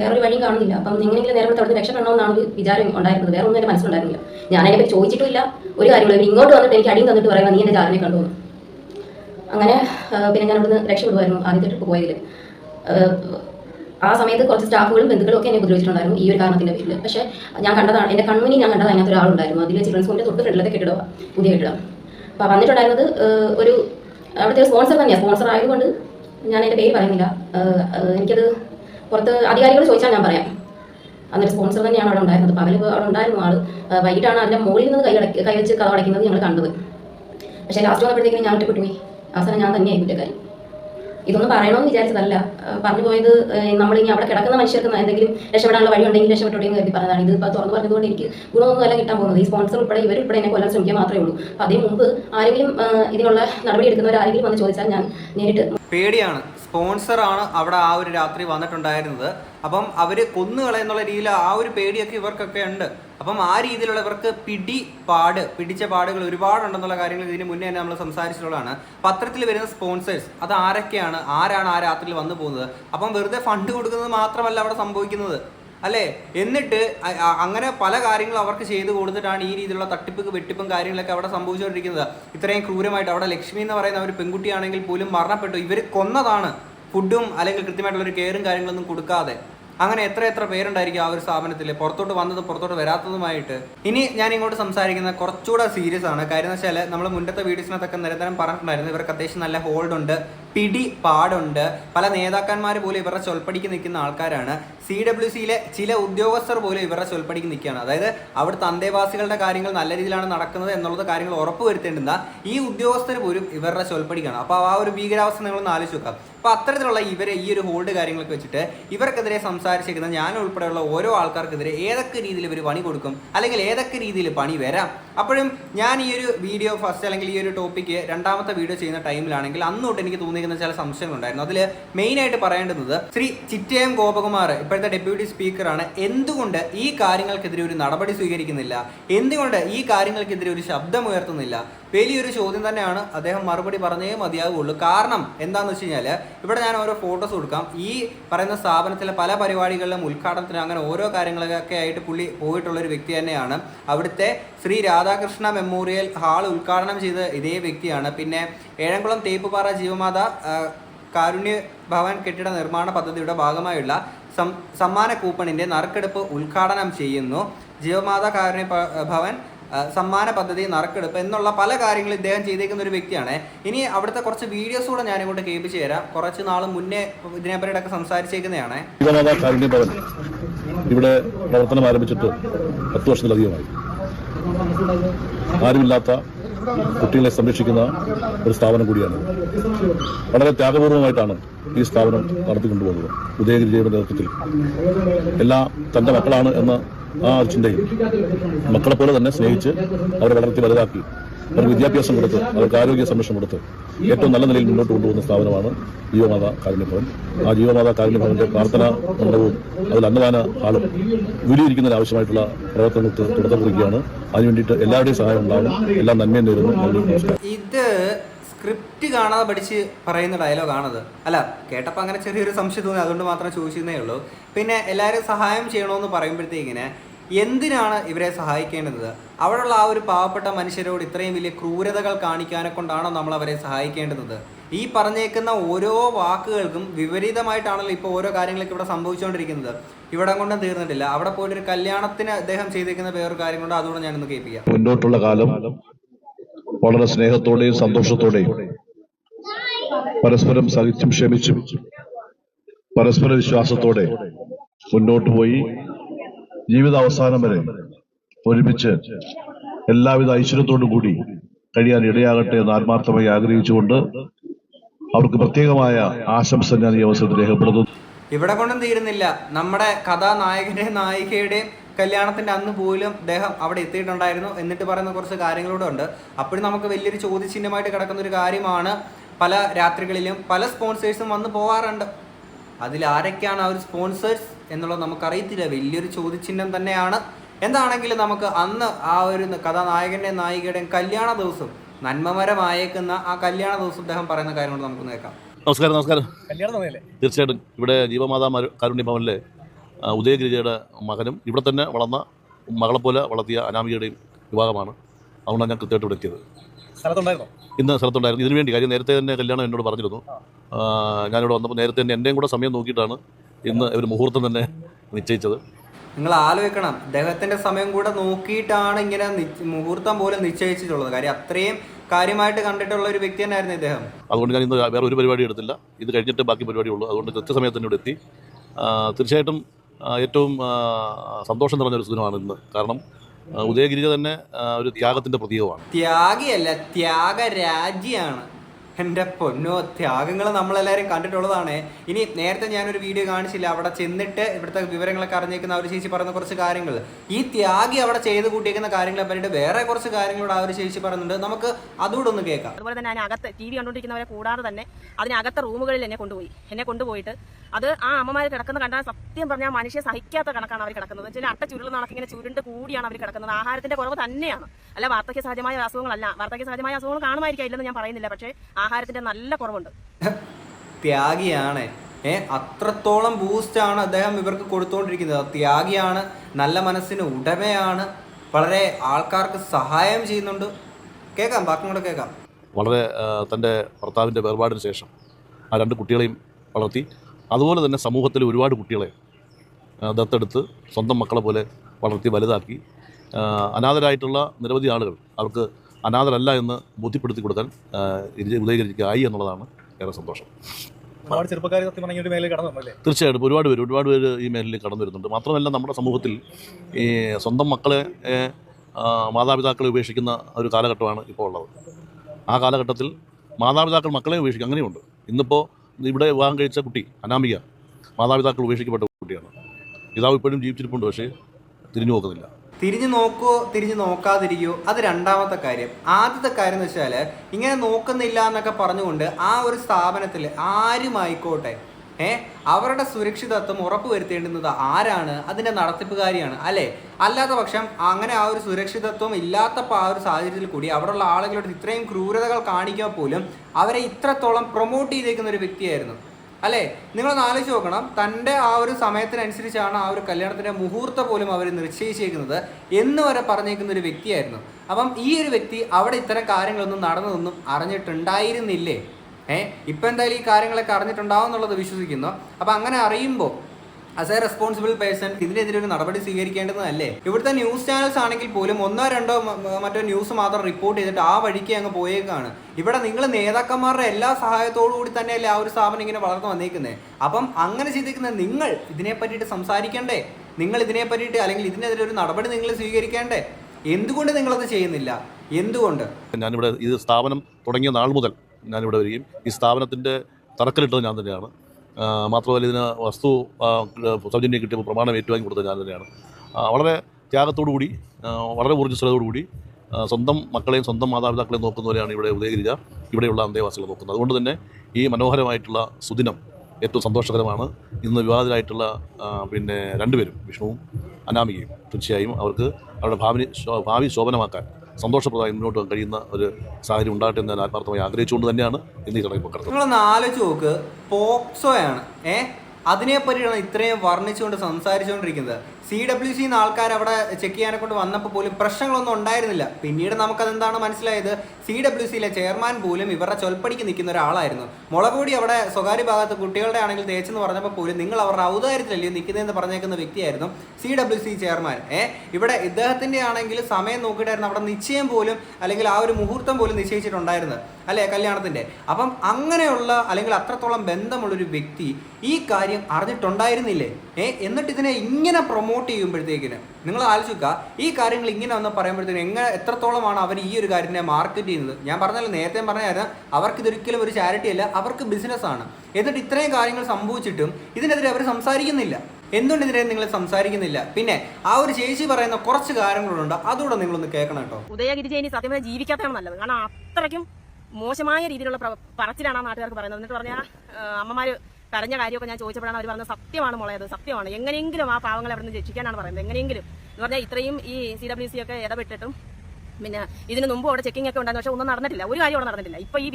വേറൊരു വഴിയും കാണുന്നില്ല. അപ്പം എങ്ങനെയെങ്കിലും നേരത്തെ അവിടെ രക്ഷപ്പെടണമെന്നാണ് വിചാരം ഉണ്ടായിരുന്നത്. വേറെ ഒന്നും എന്റെ മനസ്സിലുണ്ടായിരുന്നില്ല. ഞാൻ അതിനെ പറ്റി ചോദിച്ചിട്ടില്ല ഒരു കാര്യമില്ല ഇവർ ഇങ്ങോട്ട് വന്നിട്ട് എനിക്ക് അടിയും തന്നിട്ട് പറയുക നീ എന്റെ ജാറിനെ കണ്ടു. അങ്ങനെ പിന്നെ ഞാൻ അവിടുന്ന് രക്ഷപ്പെടുമായിരുന്നു ആദ്യത്തെ ട്രിപ്പ് പോയതിൽ ആ സമയത്ത് കുറച്ച് സ്റ്റാഫുകളും ബന്ധുക്കളും ഒക്കെ എന്നെ ഉപദ്രവിച്ചിട്ടുണ്ടായിരുന്നു ഈ ഒരു കാരണത്തിന്റെ പേരിൽ പക്ഷേ ഞാൻ കണ്ടതാണ് എന്റെ കൺമുനി ഞാൻ കണ്ടത് അതിനകത്ത് ഒരാളുണ്ടായിരുന്നു. അതിൽ ചിൽഡ്രൻസ് ഹോമിന്റെ തൊട്ട് ഫ്രണ്ടിലത്തെ കെട്ടിടവാ പുതിയ കെട്ടിടം. അപ്പോൾ വന്നിട്ടുണ്ടായിരുന്നത് ഒരു അവിടുത്തെ സ്പോൺസർ തന്നെയാണ് സ്പോൺസർ ആയതുകൊണ്ട് ഞാൻ എന്റെ പേര് പറയുന്നില്ല. എനിക്കത് പുറത്ത് അധികാരികൾ ചോദിച്ചാൽ ഞാൻ പറയാം. അന്നൊരു സ്പോൺസർ തന്നെയാണ് അവിടെ ഉണ്ടായിരുന്നത്. പകൽ അവിടെ ഉണ്ടായിരുന്നു ആൾ വൈകിട്ടാണ് അതിന്റെ മുകളിൽ നിന്ന് കൈ കൈ വെച്ച് കഥ അടയ്ക്കുന്നത് ഞങ്ങൾ കണ്ടത്. പക്ഷേ ലാസ്റ്റ് വന്നപ്പോഴത്തേക്കും ഞാൻ ഒറ്റപ്പെട്ടു പോയി അവസാനം ഞാൻ തന്നെയായി കുറ്റക്കാരി. ഇതൊന്നും പറയണമെന്ന് വിചാരിച്ചതല്ല. പറഞ്ഞു പോയത് നമ്മളിനി അവിടെ കിടക്കുന്ന മനുഷ്യർക്ക് എന്തെങ്കിലും രക്ഷപ്പെടാനുള്ള വഴി ഉണ്ടെങ്കിൽ രക്ഷപ്പെട്ടോട്ടെ എന്ന് കരുതി പറഞ്ഞതാണ്. ഇത് ഇപ്പോൾ തുറന്നു പറഞ്ഞതുകൊണ്ട് എനിക്ക് ഗുണമൊന്നും അല്ല കിട്ടാൻ പോകുന്നത്. ഈ സ്പോൺസർ ഉൾപ്പെടെ ഇവർ ഉൾപ്പെടെ എന്നെ കൊല്ലാൻ ശ്രമിക്കാൻ മാത്രമേ ഉള്ളൂ. അപ്പോൾ അതിന് മുമ്പ് ആരെങ്കിലും ഇതിനുള്ള നടപടി എടുക്കുന്നവർ ആരെങ്കിലും വന്ന് ചോദിച്ചാൽ ഞാൻ നേരിട്ട് പേടിയാണ്. സ്പോൺസർ ആണ് അവിടെ ആ ഒരു രാത്രി വന്നിട്ടുണ്ടായിരുന്നത്. അപ്പം അവർ കൊന്നുകളയെന്നുള്ള രീതിയിൽ ആ ഒരു പേടിയൊക്കെ ഇവർക്കൊക്കെ ഉണ്ട്. അപ്പം ആ രീതിയിലുള്ള ഇവർക്ക് പിടി പാട് പിടിച്ച പാടുകൾ ഒരുപാടുണ്ടെന്നുള്ള കാര്യങ്ങൾ ഇതിന് മുന്നേ തന്നെ നമ്മൾ സംസാരിച്ചിട്ടുള്ളതാണ്. പത്രത്തിൽ വരുന്ന സ്പോൺസേഴ്സ് അത് ആരൊക്കെയാണ്? ആരാണ് ആ രാത്രിയിൽ വന്നു പോകുന്നത്? അപ്പം വെറുതെ ഫണ്ട് കൊടുക്കുന്നത് മാത്രമല്ല അവിടെ സംഭവിക്കുന്നത്. അല്ലേ? എന്നിട്ട് അങ്ങനെ പല കാര്യങ്ങളും അവർക്ക് ചെയ്തു കൊടുത്തിട്ടാണ് ഈ രീതിയിലുള്ള തട്ടിപ്പ് വെട്ടിപ്പും കാര്യങ്ങളൊക്കെ അവിടെ സംഭവിച്ചുകൊണ്ടിരിക്കുന്നത്. ഇത്രയും ക്രൂരമായിട്ട് അവിടെ ലക്ഷ്മി എന്ന് പറയുന്ന ഒരു പെൺകുട്ടിയാണെങ്കിൽ പോലും മരണപ്പെട്ടു. ഇവർ കൊന്നതാണ്. ഫുഡും അല്ലെങ്കിൽ കൃത്യമായിട്ടുള്ള ഒരു കെയറും കാര്യങ്ങളൊന്നും കൊടുക്കാതെ അങ്ങനെ എത്ര എത്ര പേരുണ്ടായിരിക്കും ആ ഒരു സ്ഥാപനത്തിൽ പുറത്തോട്ട് വന്നതും പുറത്തോട്ട് വരാത്തതുമായിട്ട്. ഇനി ഞാൻ ഇങ്ങോട്ട് സംസാരിക്കുന്ന കുറച്ചുകൂടെ സീരിയസ് ആണ്. കാര്യം എന്ന് വെച്ചാൽ നമ്മൾ മുന്നത്തെ വീഡിയോസിനകത്തൊക്കെ നിരന്തരം പറഞ്ഞിട്ടുണ്ടായിരുന്നു ഇവർക്ക് അത്യാവശ്യം നല്ല ഹോൾഡ് ഉണ്ട്. പിടി പാടുണ്ട് പല നേതാക്കന്മാർ പോലും ഇവരുടെ ചൊൽപ്പടിക്ക് നിൽക്കുന്ന ആൾക്കാരാണ്. സി ഡബ്ല്യു സിയിലെ ചില ഉദ്യോഗസ്ഥർ പോലും ഇവരുടെ ചൊൽപ്പടിക്ക് നിൽക്കുകയാണ്. അതായത് അവിടുത്തെ അന്തേവാസികളുടെ കാര്യങ്ങൾ നല്ല രീതിയിലാണ് നടക്കുന്നത് എന്നുള്ളത് കാര്യങ്ങൾ ഉറപ്പ് ഉറപ്പുവരുത്തേണ്ടുന്ന ഈ ഉദ്യോഗസ്ഥർ പോലും ഇവരുടെ ചൊൽപ്പടിക്കാണ്. അപ്പോൾ ആ ഒരു ഭീകരാവസ്ഥ നിങ്ങളൊന്ന് ആലോചിച്ച് നോക്കാം. അപ്പോൾ അത്തരത്തിലുള്ള ഇവരെ ഈ ഒരു ഹോൾഡ് കാര്യങ്ങളൊക്കെ വെച്ചിട്ട് ഇവർക്കെതിരെ സംസാരിച്ചിരിക്കുന്ന ഞാൻ ഉൾപ്പെടെയുള്ള ഓരോ ആൾക്കാർക്കെതിരെ ഏതൊക്കെ രീതിയിൽ ഇവർ പണി കൊടുക്കും? അല്ലെങ്കിൽ ഏതൊക്കെ രീതിയിൽ പണി വരാം? അപ്പോഴും ഞാൻ ഈ ഒരു വീഡിയോ ഫസ്റ്റ് അല്ലെങ്കിൽ ഈ ഒരു ടോപ്പിക്ക് രണ്ടാമത്തെ വീഡിയോ ചെയ്യുന്ന ടൈമിലാണെങ്കിൽ അന്നോട്ട് എനിക്ക് എനിക്ക് തോന്നിയിരിക്കുന്ന ചില സംശയങ്ങളുണ്ടായിരുന്നു. അതിൽ മെയിനായിട്ട് പറയേണ്ടുന്നത് ശ്രീ ചിറ്റയം ഗോപകുമാർ ഇപ്പോഴത്തെ ഡെപ്യൂട്ടി സ്പീക്കറാണ് എന്തുകൊണ്ട് ഈ കാര്യങ്ങൾക്കെതിരെ ഒരു നടപടി സ്വീകരിക്കുന്നില്ല? എന്തുകൊണ്ട് ഈ കാര്യങ്ങൾക്കെതിരെ ഒരു ശബ്ദം ഉയർത്തുന്നില്ല വലിയൊരു ചോദ്യം തന്നെയാണ് അദ്ദേഹം മറുപടി പറഞ്ഞേ മതിയാവുള്ളൂ. കാരണം എന്താണെന്ന് വെച്ച് കഴിഞ്ഞാൽ ഇവിടെ ഞാൻ ഓരോ ഫോട്ടോസ് കൊടുക്കാം. ഈ പറയുന്ന സ്ഥാപനത്തിലെ പല പരിപാടികളിലും ഉദ്ഘാടനത്തിന് അങ്ങനെ ഓരോ കാര്യങ്ങളൊക്കെ ആയിട്ട് പുള്ളി പോയിട്ടുള്ള ഒരു വ്യക്തി തന്നെയാണ്. അവിടുത്തെ ശ്രീ രാധാകൃഷ്ണ മെമ്മോറിയൽ ഹാൾ ഉദ്ഘാടനം ചെയ്ത ഇതേ വ്യക്തിയാണ്. പിന്നെ ഏഴംകുളം തേപ്പുപാറ ജീവമാത കാരുണ്യ ഭവൻ കെട്ടിട നിർമ്മാണ പദ്ധതിയുടെ ഭാഗമായുള്ള സമ്മാന കൂപ്പണിന്റെ നറുക്കെടുപ്പ് ഉദ്ഘാടനം ചെയ്യുന്നു. ജീവമാത കാരുണ്യ ഭവൻ സമ്മാന പദ്ധതി നറുക്കെടുപ്പ് എന്നുള്ള പല കാര്യങ്ങളും ഇദ്ദേഹം ചെയ്തേക്കുന്ന ഒരു വ്യക്തിയാണ്. ഇനി അവിടുത്തെ കുറച്ച് വീഡിയോസ് കൂടെ ഞാൻ ഇങ്ങോട്ട് കേൾപ്പിച്ച് തരാം. കുറച്ച് നാൾ മുന്നേ ഇതിനെപ്പറ്റിയൊക്കെ സംസാരിച്ചേക്കുന്നതാണ്. ഇവിടെ പ്രവർത്തനം ആരംഭിച്ചിട്ട് പത്ത് വർഷത്തിലധികമായി. ആരുമില്ലാത്ത കുട്ടികളെ സംരക്ഷിക്കുന്ന ഒരു സ്ഥാപനം കൂടിയാണ്. വളരെ ത്യാഗപൂർവമായിട്ടാണ് ഈ സ്ഥാപനം നടത്തിക്കൊണ്ടുപോകുന്നത്. ഉദയഗിരിജയുടെ നേതൃത്വത്തിൽ. എല്ലാ തന്റെ മക്കളാണ് എന്ന ആ ഒരു മക്കളെ പോലെ തന്നെ സ്നേഹിച്ച് അവരെ വളർത്തി വലുതാക്കി. അവർക്ക് വിദ്യാഭ്യാസം കൊടുത്ത് അവർക്ക് ആരോഗ്യ സംരക്ഷണം കൊടുത്ത് ഏറ്റവും നല്ല നിലയിൽ മുന്നോട്ട് കൊണ്ടുപോകുന്ന സ്ഥാപനമാണ് ജീവമാതാ കാരുണ്യഭവൻ ആ ജീവമാതാ കാരുണ്യഭവന്റെ പ്രാർത്ഥനാ മണ്ഡപവും അതിൽ അന്നദാന ഹാളും വിലയിരിക്കുന്നതിന് ആവശ്യമായിട്ടുള്ള പ്രവർത്തനങ്ങൾക്ക് തുടക്കം കുറിക്കുകയാണ്. അതിനുവേണ്ടിയിട്ട് എല്ലാവരുടെയും സഹായം ഉണ്ടാവണം. എല്ലാം നന്മയും നേരുന്നു. ഇത് സ്ക്രിപ്റ്റ് കാണാതെ പഠിച്ച് പറയുന്ന ഡയലോഗാണത് അല്ല കേട്ടപ്പോൾ അങ്ങനെ ചെറിയൊരു സംശയം തോന്നി അതുകൊണ്ട് മാത്രം ചോദിച്ചതേ ഉള്ളൂ. പിന്നെ എല്ലാവരും സഹായം ചെയ്യണമെന്ന് പറയുമ്പോഴത്തേക്കിനെ എന്തിനാണ് ഇവരെ സഹായിക്കേണ്ടത്? അവിടെയുള്ള ആ ഒരു പാവപ്പെട്ട മനുഷ്യരോട് ഇത്രയും വലിയ ക്രൂരതകൾ കാണിക്കാനെ കൊണ്ടാണോ നമ്മൾ അവരെ സഹായിക്കേണ്ടത്? ഈ പറഞ്ഞേക്കുന്ന ഓരോ വാക്കുകൾക്കും വിപരീതമായിട്ടാണല്ലോ ഇപ്പോൾ ഓരോ കാര്യങ്ങളൊക്കെ ഇവിടെ സംഭവിച്ചുകൊണ്ടിരിക്കുന്നത് ഇവിടെ കൊണ്ടും തീർന്നിട്ടില്ല. അവിടെ പോയിട്ട് ഒരു കല്യാണത്തിന് അദ്ദേഹം ചെയ്തേക്കുന്ന വേറൊരു കാര്യം കൊണ്ട് അതുകൊണ്ട് ഞാനൊന്ന് കേൾപ്പിക്കാം. മുന്നോട്ടുള്ള കാലം വളരെ സ്നേഹത്തോടെയും സന്തോഷത്തോടെയും പരസ്പരം സഹിച്ചും ക്ഷമിച്ചും പരസ്പര വിശ്വാസത്തോടെ മുന്നോട്ട് പോയി ജീവിത അവസാനം വരെ ഒരുമിച്ച് എല്ലാവിധ ഐശ്വര്യത്തോടും കൂടി കഴിയാൻ ഇടയാകട്ടെ എന്ന് ആത്മാർത്ഥമായി ആഗ്രഹിച്ചുകൊണ്ട് അവർക്ക് പ്രത്യേകമായ ആശംസ ഞാൻ ഈ അവസരത്തിൽ രേഖപ്പെടുത്തുന്നു. ഇവിടെ കൊണ്ടും തീരുന്നില്ല. നമ്മുടെ കഥാനായകന്റെ നായികയുടെയും കല്യാണത്തിന്റെ അന്ന് പോലും അദ്ദേഹം അവിടെ എത്തിയിട്ടുണ്ടായിരുന്നു എന്നിട്ട് പറയുന്ന കുറച്ച് കാര്യങ്ങളൂടെ ഉണ്ട്. അപ്പോഴും നമുക്ക് വലിയൊരു ചോദ്യചിഹ്നമായിട്ട് കിടക്കുന്ന ഒരു കാര്യമാണ് പല രാത്രികളിലും പല സ്പോൺസേഴ്സും വന്ന് പോവാറുണ്ട്. അതിൽ ആരൊക്കെയാണ് ആ ഒരു സ്പോൺസേഴ്സ് എന്നുള്ളത് നമുക്കറിയത്തില്ല. വലിയൊരു ചോദ്യചിഹ്നം തന്നെയാണ്. എന്താണെങ്കിലും നമുക്ക് അന്ന് ആ ഒരു കഥാനായകന്റെയും നായികയുടെയും കല്യാണ ദിവസം നന്മമരമായേക്കുന്ന ആ കല്യാണ ദിവസം അദ്ദേഹം പറയുന്ന കാര്യം കൊണ്ട് നമുക്ക് നോക്കാം നമസ്കാരം. നമസ്കാരം തീർച്ചയായിട്ടും. ഇവിടെ ജീവമാതാ കാരുണ്യ ഭവനിലെ ഉദയഗിരിജയുടെ മകനും ഇവിടെ തന്നെ വളർന്ന മകളെപ്പോലെ വളർത്തിയ അനാമികയുടെയും വിവാഹമാണ്. അതുകൊണ്ടാണ് ഞാൻ കൃത്യമായിട്ട് ഇവിടെ എത്തിയത്. ഇന്ന് സ്ഥലത്തുണ്ടായിരുന്നു. ഇതിനു വേണ്ടി കാര്യം നേരത്തെ തന്നെ കല്യാണം എന്നോട് പറഞ്ഞിരുന്നു. ഞാനിവിടെ വന്നപ്പോൾ നേരത്തെ തന്നെ എന്റെയും കൂടെ സമയം നോക്കിയിട്ടാണ് ഇന്ന് ഒരു മുഹൂർത്തം തന്നെ നിശ്ചയിച്ചത്. നിങ്ങൾ ആലോചിക്കണം. അദ്ദേഹത്തിന്റെ സമയം കൂടെ നോക്കിയിട്ടാണ് ഇങ്ങനെ മുഹൂർത്തം പോലും നിശ്ചയിച്ചിട്ടുള്ളത്. കാര്യം അത്രയും കാര്യമായിട്ട് കണ്ടിട്ടുള്ള ഒരു വ്യക്തി തന്നെയായിരുന്നു ഇദ്ദേഹം. അതുകൊണ്ട് ഞാൻ ഇന്ന് വേറെ ഒരു പരിപാടി എടുത്തില്ല. ഇത് കഴിഞ്ഞിട്ട് ബാക്കി പരിപാടി ഉള്ളൂ അതുകൊണ്ട് കൃത്യസമയത്ത് തന്നെ ഇവിടെ എത്തി. തീർച്ചയായിട്ടും ഏറ്റവും സന്തോഷം നിറഞ്ഞൊരു സുദിനമാണ് ഇന്ന്. കാരണം ഉദയഗിരിജ തന്നെ ഒരു ത്യാഗത്തിന്റെ പ്രതീകമാണ്. ത്യാഗിയല്ല ത്യാഗരാജിയാണ്. എന്റെ പൊന്നോ ത്യാഗങ്ങൾ നമ്മളെല്ലാവരും കണ്ടിട്ടുള്ളതാണ്. ഇനി നേരത്തെ ഞാനൊരു വീഡിയോ കാണിച്ചില്ല. അവിടെ ചെന്നിട്ട് ഇവിടുത്തെ വിവരങ്ങളൊക്കെ അറിഞ്ഞേക്കുന്ന ആ ഒരു ചേച്ചി പറയുന്ന കുറച്ച് കാര്യങ്ങൾ. ഈ ത്യാഗി അവിടെ ചെയ്ത് കൂട്ടിയേക്കുന്ന കാര്യങ്ങളെ പറ്റിയിട്ട് വേറെ കുറച്ച് കാര്യങ്ങളോട് ആ ഒരു ചേച്ചി പറയുന്നുണ്ട്. നമുക്ക് അതുകൂടെ ഒന്ന് കേൾക്കാം. അതുപോലെ തന്നെ ഞാൻ അകത്ത് ടി വി കണ്ടുകൊണ്ടിരിക്കുന്നവരെ കൂടാതെ തന്നെ അതിനകത്തെ റൂമുകളിൽ എന്നെ കൊണ്ടുപോയി. എന്നെ കൊണ്ടുപോയിട്ട് അത് ആ അമ്മമാർ കിടക്കുന്ന കണ്ടാൽ സത്യം പറഞ്ഞാൽ മനുഷ്യ സഹിക്കാത്ത കണക്കാണ് അവർ കിടക്കുന്നത്. ചില അട്ട ചുരുളുന്ന കണക്ക് ഇങ്ങനെ ചുരുണ്ട് കൂടിയാണ് അവർ കിടക്കുന്നത്. ആഹാരത്തിന്റെ കുറവ് തന്നെയാണ്. അല്ല വാർദ്ധക്യ സഹജമായ അസുഖങ്ങളല്ല. വാർദ്ധക്യ സഹജമായ അസുഖങ്ങൾ കാണുമായിരിക്കാം ഇല്ലെന്ന് ഞാൻ പറയുന്നില്ല. പക്ഷേ ആഹാരത്തിന്റെ നല്ല കുറവുണ്ട്. ത്യാഗിയാണ്. ഏ അത്രത്തോളം ബൂസ്റ്റ് ആണ് അദ്ദേഹം ഇവർക്ക് കൊടുത്തുകൊണ്ടിരിക്കുന്നത് ത്യാഗിയാണ് നല്ല മനസ്സിന് ഉടമയാണ് വളരെ ആൾക്കാർക്ക് സഹായം ചെയ്യുന്നുണ്ട്. കേൾക്കാം ബാക്കി കൂടെ കേൾക്കാം. വളരെ തന്റെ ഭർത്താവിന്റെ വേർപാടിന് ശേഷം ആ രണ്ട് കുട്ടികളെയും വളർത്തി. അതുപോലെ തന്നെ സമൂഹത്തിലെ ഒരുപാട് കുട്ടികളെ ദത്തെടുത്ത് സ്വന്തം മക്കളെ പോലെ വളർത്തി വലുതാക്കി. അനാഥരായിട്ടുള്ള നിരവധി ആളുകൾ അവർക്ക് അനാഥരല്ല എന്ന് ബോധ്യപ്പെടുത്തി കൊടുക്കാൻ ആയി എന്നുള്ളതാണ് ഏറെ സന്തോഷം. ഒരുപാട് ചെറുപ്പക്കാർ സത്യം ഒരു കടന്നു വന്നല്ലേ തീർച്ചയായിട്ടും ഒരുപാട് പേര് ഒരുപാട് പേര് ഈ മേഖലയിൽ കടന്നു വരുന്നുണ്ട്. മാത്രമല്ല നമ്മുടെ സമൂഹത്തിൽ ഈ സ്വന്തം മക്കളെ മാതാപിതാക്കളെ ഉപേക്ഷിക്കുന്ന ഒരു കാലഘട്ടമാണ് ഇപ്പോൾ ഉള്ളത്. ആ കാലഘട്ടത്തിൽ മാതാപിതാക്കൾ മക്കളെ ഉപേക്ഷിക്കും അങ്ങനെയുണ്ട്. ഇന്നിപ്പോൾ ഇവിടെ വിവാഹം കഴിച്ച കുട്ടി അനാമിക മാതാപിതാക്കൾ ഉപേക്ഷിക്കപ്പെട്ട കുട്ടിയാണ്. പിതാവ് ഇപ്പോഴും ജീവിച്ചിരിപ്പുണ്ട് പക്ഷേ തിരിഞ്ഞു നോക്കുന്നില്ല. തിരിഞ്ഞു നോക്കുവോ തിരിഞ്ഞു നോക്കാതിരിക്കുവോ അത് രണ്ടാമത്തെ കാര്യം. ആദ്യത്തെ കാര്യം എന്ന് വെച്ചാൽ ഇങ്ങനെ നോക്കുന്നില്ല എന്നൊക്കെ പറഞ്ഞുകൊണ്ട് ആ ഒരു സ്ഥാപനത്തിൽ ആരുമായിക്കോട്ടെ ഏ? അവരുടെ സുരക്ഷിതത്വം ഉറപ്പുവരുത്തേണ്ടുന്നത് ആരാണ്? അതിന്റെ നടത്തിപ്പുകാരിയാണ് അല്ലേ? അല്ലാത്ത പക്ഷം അങ്ങനെ ആ ഒരു സുരക്ഷിതത്വം ഇല്ലാത്തപ്പോൾ ആ ഒരു സാഹചര്യത്തിൽ കൂടി അവിടെയുള്ള ആളുകളോട് ഇത്രയും ക്രൂരതകൾ കാണിക്കാൻ പോലും അവരെ ഇത്രത്തോളം പ്രൊമോട്ട് ചെയ്തേക്കുന്ന ഒരു വ്യക്തിയായിരുന്നു. അല്ലേ? നിങ്ങളൊന്ന് ആലോചിച്ച് നോക്കണം. തന്റെ ആ ഒരു സമയത്തിനനുസരിച്ചാണ് ആ ഒരു കല്യാണത്തിന്റെ മുഹൂർത്തം പോലും അവർ നിശ്ചയിച്ചേക്കുന്നത് എന്ന് വരെ പറഞ്ഞേക്കുന്ന ഒരു വ്യക്തിയായിരുന്നു. അപ്പം ഈ ഒരു വ്യക്തി അവിടെ ഇത്തരം കാര്യങ്ങളൊന്നും നടന്നതൊന്നും അറിഞ്ഞിട്ടുണ്ടായിരുന്നില്ലേ? ഏഹ് ഇപ്പം എന്തായാലും ഈ കാര്യങ്ങളൊക്കെ അറിഞ്ഞിട്ടുണ്ടാവും എന്നുള്ളത് വിശ്വസിക്കുന്നു. അപ്പം അങ്ങനെ അറിയുമ്പോൾ ആസ് എ റെസ്പോൺസിബിൾ പേഴ്സൺ ഇതിനെതിരെ ഒരു നടപടി സ്വീകരിക്കേണ്ടതല്ലേ ഇവിടുത്തെ ന്യൂസ് ചാനൽസ് ആണെങ്കിൽ പോലും ഒന്നോ രണ്ടോ മറ്റോ ന്യൂസ് മാത്രം റിപ്പോർട്ട് ചെയ്തിട്ട് ആ വഴിക്ക് അങ്ങ് പോയേക്കാണ്. ഇവിടെ നിങ്ങൾ നേതാക്കന്മാരുടെ എല്ലാ സഹായത്തോടു കൂടി തന്നെയല്ലേ ആ ഒരു സ്ഥാപനം ഇങ്ങനെ വളർന്നു വന്നേക്കുന്നത് അപ്പം അങ്ങനെ ചിന്തിക്കുന്ന നിങ്ങൾ ഇതിനെ പറ്റിയിട്ട് സംസാരിക്കണ്ടേ? നിങ്ങൾ ഇതിനെ പറ്റിയിട്ട് അല്ലെങ്കിൽ ഇതിനെതിരെ ഒരു നടപടി നിങ്ങൾ സ്വീകരിക്കേണ്ടേ? എന്തുകൊണ്ട് നിങ്ങളത് ചെയ്യുന്നില്ല? എന്തുകൊണ്ട്? ഞാനിവിടെ ഇത് സ്ഥാപനം തുടങ്ങിയ നാൾ മുതൽ ഞാനിവിടെ വരികയും ഈ സ്ഥാപനത്തിന്റെ തറക്കല്ലിട്ടത് ഞാൻ തന്നെയാണ്. മാത്രമല്ല ഇതിന് വസ്തു സൗജന്യം കിട്ടിയപ്പോൾ പ്രമാണം ഏറ്റുവാങ്ങി കൊടുത്ത ഞാൻ തന്നെയാണ്. വളരെ ത്യാഗത്തോടു കൂടി വളരെ ഊർജസ്വലതയോടു കൂടി സ്വന്തം മക്കളെയും സ്വന്തം മാതാപിതാക്കളെയും നോക്കുന്നവരെയാണ് ഇവിടെ ഉദയഗിരിജ ഇവിടെയുള്ള അന്തേവാസികളെ നോക്കുന്നത്. അതുകൊണ്ട് തന്നെ ഈ മനോഹരമായിട്ടുള്ള സുദിനം ഏറ്റവും സന്തോഷകരമാണ്. ഇന്ന് വിവാഹിതരായിട്ടുള്ള പിന്നെ രണ്ടുപേരും വിഷ്ണുവും അനാമികയും തീർച്ചയായും അവർക്ക് അവരുടെ ഭാവി ഭാവി ശോഭനമാക്കാൻ സന്തോഷപ്രദമായി മുന്നോട്ട് കഴിയുന്ന ഒരു സാഹചര്യം ഉണ്ടാകട്ടെ എന്ന് ഞാൻ ആത്മാർത്ഥമായി ആഗ്രഹിച്ചുകൊണ്ട് തന്നെയാണ് ഇന്ന് ഈ ചടങ്ങ് പങ്കെടുത്തത്. നിങ്ങളൊന്ന് ആലോചിച്ച് നോക്ക് പോക്സോയാണ്. ഏ? അതിനെ പറ്റിയാണ് ഇത്രയും വർണിച്ചുകൊണ്ട് സംസാരിച്ചുകൊണ്ടിരിക്കുന്നത്. സി ഡബ്ല്യു സി ആൾക്കാർ അവിടെ ചെക്ക് ചെയ്യാനെ കൊണ്ട് വന്നപ്പോൾ പോലും പ്രശ്നങ്ങളൊന്നും ഉണ്ടായിരുന്നില്ല. പിന്നീട് നമുക്കതെന്താണ് മനസ്സിലായത്? സി ഡബ്ല്യു സിയിലെ ചെയർമാൻ പോലും ഇവരുടെ ചൊൽപ്പടിക്ക് നിൽക്കുന്ന ഒരാളായിരുന്നു. മുളക് പൊടി അവിടെ സ്വകാര്യ ഭാഗത്ത് കുട്ടികളുടെ ആണെങ്കിൽ തേച്ചെന്ന് പറഞ്ഞപ്പോൾ പോലും നിങ്ങൾ അവരുടെ ഔദാര്യത്തിലല്ലേ നിൽക്കുന്നതെന്ന് പറഞ്ഞേക്കുന്ന വ്യക്തിയായിരുന്നു സി ഡബ്ല്യു സി ചെയർമാൻ. ഏ ഇവിടെ ഇദ്ദേഹത്തിന്റെ ആണെങ്കിൽ സമയം നോക്കിയിട്ടായിരുന്നു അവിടെ നിശ്ചയം പോലും അല്ലെങ്കിൽ ആ ഒരു മുഹൂർത്തം പോലും നിശ്ചയിച്ചിട്ടുണ്ടായിരുന്നത് അല്ലേ കല്യാണത്തിന്റെ? അപ്പം അങ്ങനെയുള്ള അല്ലെങ്കിൽ അത്രത്തോളം ബന്ധമുള്ളൊരു വ്യക്തി ഈ കാര്യം അറിഞ്ഞിട്ടുണ്ടായിരുന്നില്ലേ? ഏ എന്നിട്ട് ഇതിനെ ഇങ്ങനെ പ്രൊമോട്ട് ചെയ്യുമ്പോഴത്തേക്കിന് നിങ്ങൾ ആലോചിക്കുക ഈ കാര്യങ്ങൾ ഇങ്ങനെ വന്ന് പറയുമ്പോഴത്തേക്കും എങ്ങനെ എത്രത്തോളമാണ് അവർ ഈ ഒരു കാര്യത്തിനെ മാർക്കറ്റ് ചെയ്യുന്നത്? ഞാൻ പറഞ്ഞല്ലോ നേരത്തെ പറഞ്ഞായിരുന്നു അവർക്ക് ഇതൊരിക്കലും ഒരു ചാരിറ്റി അല്ല അവർക്ക് ബിസിനസ്സാണ് എന്നിട്ട് ഇത്രയും കാര്യങ്ങൾ സംഭവിച്ചിട്ടും ഇതിനെതിരെ അവർ സംസാരിക്കുന്നില്ല. എന്തുകൊണ്ട് ഇതിനെ നിങ്ങൾ സംസാരിക്കുന്നില്ല? പിന്നെ ആ ഒരു ചേച്ചി പറയുന്ന കുറച്ച് കാര്യങ്ങളുണ്ട് അതുകൂടെ നിങ്ങളൊന്ന് കേൾക്കണം കേട്ടോ. ഉദയഗിരിജയനി സത്യം പറഞ്ഞാൽ ജീവിക്കാത്തതാണ് നല്ലത്. കാരണം അത്രയ്ക്കും മോശമായ രീതിയിലുള്ള പറച്ചിലാണ് നാട്ടുകാർക്ക് പറയുന്നത്. എന്നിട്ട് പറഞ്ഞാൽ അമ്മമാര് കരഞ്ഞ കാര്യമൊക്കെ ഞാൻ ചോദിച്ചപ്പോഴാണ് അവർ പറഞ്ഞത് സത്യമാണ് മുളയത് സത്യമാണ്. എങ്ങനെയെങ്കിലും ആ പാവങ്ങളെ അവിടെ നിന്ന് രക്ഷിക്കാനാണ് പറയുന്നത്. എങ്ങനെയെങ്കിലും. എന്ന് പറഞ്ഞാൽ ഇത്രയും ഈ സി ഡബ്ല്യു സി ഒക്കെ ഇടപെട്ടിട്ടും പിന്നെ ഇതിന് മുമ്പ് അവിടെ ചെക്കിംഗ് ഒക്കെ ഉണ്ടായിരുന്നു. പക്ഷെ ഒന്നും നടന്നിട്ടില്ല. ഒരു കാര്യം അവിടെ നടന്നിട്ടില്ല. ഇപ്പൊ ഈ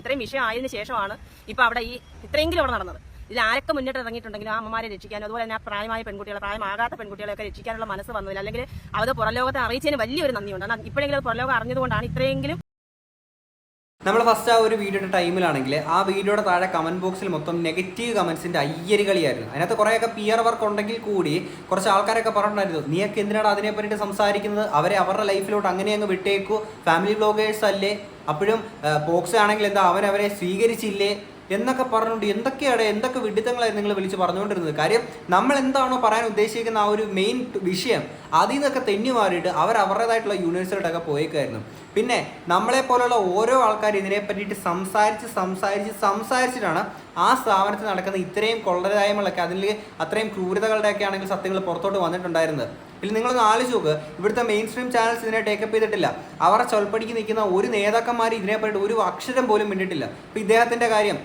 ഇത്രയും വിഷയം ആയതിനു ശേഷമാണ് ഇപ്പൊ അവിടെ ഈ ഇത്രയെങ്കിലും അവിടെ നടന്നത്. ഇതിൽ ആരൊക്കെ മുന്നിട്ട് ഇറങ്ങിയിട്ടുണ്ടെങ്കിലും ആ അമ്മമാരെ രക്ഷിക്കാനും അതുപോലെ തന്നെ പ്രായമായ പെൺകുട്ടികളെ പ്രായമാകാത്ത പെൺകുട്ടികളെയൊക്കെ രക്ഷിക്കാനുള്ള മനസ്സ് വന്നതിൽ അല്ലെങ്കിൽ അത് പുറലോകത്തെ അറിയിച്ചതിന് വലിയൊരു നന്ദിയുണ്ട്. ഇപ്പോഴെങ്കിലും അത് പുറലോകം അറിഞ്ഞതുകൊണ്ടാണ് ഇത്രയെങ്കിലും നമ്മൾ ഫസ്റ്റ് ആ ഒരു വീഡിയോയുടെ ടൈമിലാണെങ്കിൽ ആ വീഡിയോയുടെ താഴെ കമന്റ് ബോക്സിൽ മൊത്തം നെഗറ്റീവ് കമന്റ്സിന്റെ അയ്യരുകളിയായിരുന്നു. അതിനകത്ത് കുറേയൊക്കെ പിയർ വർക്ക് ഉണ്ടെങ്കിൽ കൂടി കുറച്ച് ആൾക്കാരൊക്കെ പറഞ്ഞിട്ടുണ്ടായിരുന്നു നീയൊക്കെ എന്തിനാണ് അതിനെ പറ്റിയിട്ട് സംസാരിക്കുന്നത്? അവരെ അവരുടെ ലൈഫിലോട്ട് അങ്ങനെ അങ്ങ് വിട്ടേക്കൂ. ഫാമിലി ബ്ലോഗേഴ്സ് അല്ലേ? അപ്പോഴും ബോക്സ് ആണെങ്കിൽ എന്താ അവൻ അവരെ സ്വീകരിച്ചില്ലേ? എന്നൊക്കെ പറഞ്ഞുകൊണ്ട് എന്തൊക്കെയാണ് എന്തൊക്കെ വിഡിത്തങ്ങളായിരുന്നു നിങ്ങൾ വിളിച്ച് പറഞ്ഞുകൊണ്ടിരുന്നത്? കാര്യം നമ്മൾ എന്താണോ പറയാൻ ഉദ്ദേശിക്കുന്ന ആ ഒരു മെയിൻ വിഷയം അതിൽ നിന്നൊക്കെ തെന്നി മാറിയിട്ട് അവർ അവരുടേതായിട്ടുള്ള യൂണിവേഴ്സിലോട്ടൊക്കെ പോയേക്കായിരുന്നു. പിന്നെ നമ്മളെ പോലുള്ള ഓരോ ആൾക്കാർ ഇതിനെ പറ്റിയിട്ട് സംസാരിച്ച് സംസാരിച്ച് സംസാരിച്ചിട്ടാണ് ആ സ്ഥാപനത്തിൽ നടക്കുന്ന ഇത്രയും കൊള്ളരായ്മകളൊക്കെ അതിൽ അത്രയും ക്രൂരതകളുടെയൊക്കെ ആണെങ്കിൽ സത്യങ്ങൾ പുറത്തോട്ട് വന്നിട്ടുണ്ടായിരുന്നത്. പിന്നെ നിങ്ങളൊന്ന് ആലോചിച്ച് നോക്ക്. ഇവിടുത്തെ മെയിൻ സ്ട്രീം ചാനൽസ് ഇതിനെ ടേക്കപ്പ് ചെയ്തിട്ടില്ല. അവരുടെ ചൊൽപ്പടിക്ക് നിൽക്കുന്ന ഒരു നേതാക്കന്മാർ ഇതിനെപ്പറ്റി ഒരു അക്ഷരം പോലും മിണ്ടിട്ടില്ല. ഇപ്പം ഇദ്ദേഹത്തിന്റെ കാര്യം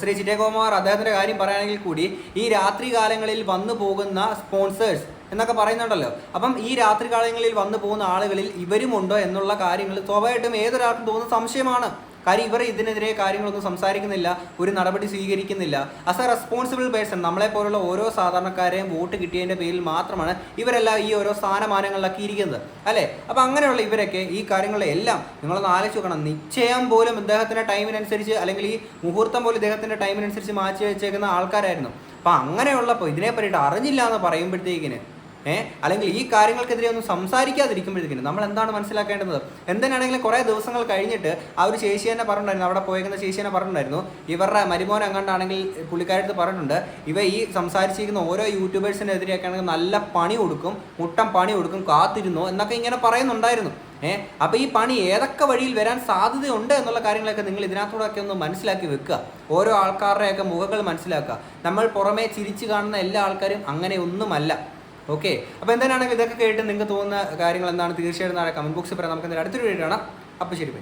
ശ്രീ ചിറ്റേകുമാർ അദ്ദേഹത്തിന്റെ കാര്യം പറയുകയാണെങ്കിൽ കൂടി ഈ രാത്രി കാലങ്ങളിൽ വന്നു പോകുന്ന സ്പോൺസേഴ്സ് എന്നൊക്കെ പറയുന്നുണ്ടല്ലോ. അപ്പം ഈ രാത്രി കാലങ്ങളിൽ വന്നു പോകുന്ന ആളുകളിൽ ഇവരുമുണ്ടോ എന്നുള്ള കാര്യങ്ങൾ സ്വാഭാവികമായിട്ടും ഏതൊരാൾക്കും തോന്നുന്ന സംശയമാണ്. കാര്യം ഇവർ ഇതിനെതിരെ കാര്യങ്ങളൊന്നും സംസാരിക്കുന്നില്ല ഒരു നടപടി സ്വീകരിക്കുന്നില്ല. ആസ് എ റെസ്പോൺസിബിൾ പേഴ്സൺ നമ്മളെ പോലുള്ള ഓരോ സാധാരണക്കാരെയും വോട്ട് കിട്ടിയതിന്റെ പേരിൽ മാത്രമാണ് ഇവരെല്ലാം ഈ ഓരോ സ്ഥാനമാനങ്ങളിലൊക്കെ ഇരിക്കുന്നത്. അല്ലേ? അപ്പം അങ്ങനെയുള്ള ഇവരൊക്കെ ഈ കാര്യങ്ങളെല്ലാം നിങ്ങളൊന്ന് ആലോചിച്ച് നോക്കണം. നിശ്ചയം പോലും ഇദ്ദേഹത്തിന്റെ ടൈമിനനുസരിച്ച് അല്ലെങ്കിൽ ഈ മുഹൂർത്തം പോലും ഇദ്ദേഹത്തിന്റെ ടൈമിനനുസരിച്ച് മാറ്റി വെച്ചേക്കുന്ന ആൾക്കാരായിരുന്നു. അപ്പം അങ്ങനെയുള്ളപ്പോൾ ഇതിനെ പറ്റിയിട്ട് അറിഞ്ഞില്ല എന്ന് പറയുമ്പോഴത്തേക്കിന് ഏഹ് അല്ലെങ്കിൽ ഈ കാര്യങ്ങൾക്കെതിരെ ഒന്നും സംസാരിക്കാതിരിക്കുമ്പോഴത്തേക്കും നമ്മൾ എന്താണ് മനസ്സിലാക്കേണ്ടത് എന്തിനാണെങ്കിലും കുറേ ദിവസങ്ങൾ കഴിഞ്ഞിട്ട് ആ ഒരു ചേച്ചി തന്നെ പറഞ്ഞിട്ടുണ്ടായിരുന്നു. അവിടെ പോയേക്കുന്ന ചേച്ചി തന്നെ പറഞ്ഞിട്ടുണ്ടായിരുന്നു. ഇവരുടെ മരുമോൻ അങ്ങാണ്ടാണെങ്കിൽ പുള്ളിക്കാരത്ത് പറഞ്ഞിട്ടുണ്ട്. ഇവ ഈ സംസാരിച്ചിരിക്കുന്ന ഓരോ യൂട്യൂബേഴ്സിനെതിരെയൊക്കെ ആണെങ്കിൽ നല്ല പണി കൊടുക്കും മുട്ടം പണി കൊടുക്കും കാത്തിരുന്നു എന്നൊക്കെ ഇങ്ങനെ പറയുന്നുണ്ടായിരുന്നു. ഏഹ് അപ്പോൾ ഈ പണി ഏതൊക്കെ വഴിയിൽ വരാൻ സാധ്യതയുണ്ട് എന്നുള്ള കാര്യങ്ങളൊക്കെ നിങ്ങൾ ഇതിനകത്തൂടെയൊക്കെ ഒന്ന് മനസ്സിലാക്കി വെക്കുക. ഓരോ ആൾക്കാരുടെയൊക്കെ മുഖങ്ങൾ മനസ്സിലാക്കുക. നമ്മൾ പുറമേ ചിരിച്ചു കാണുന്ന എല്ലാ ആൾക്കാരും അങ്ങനെ ഒന്നുമല്ല ഓക്കെ അപ്പോൾ എന്തായാലും ഇതൊക്കെ കേട്ട് നിങ്ങൾക്ക് തോന്നുന്ന കാര്യങ്ങൾ എന്താണ് തീർച്ചയായിട്ടും നാളെ കമന്റ് ബോക്സിൽ പറയാം. നമുക്ക് എന്തായാലും അടുത്തൊരു വീഡിയോ കാണാം. അപ്പോൾ ശരി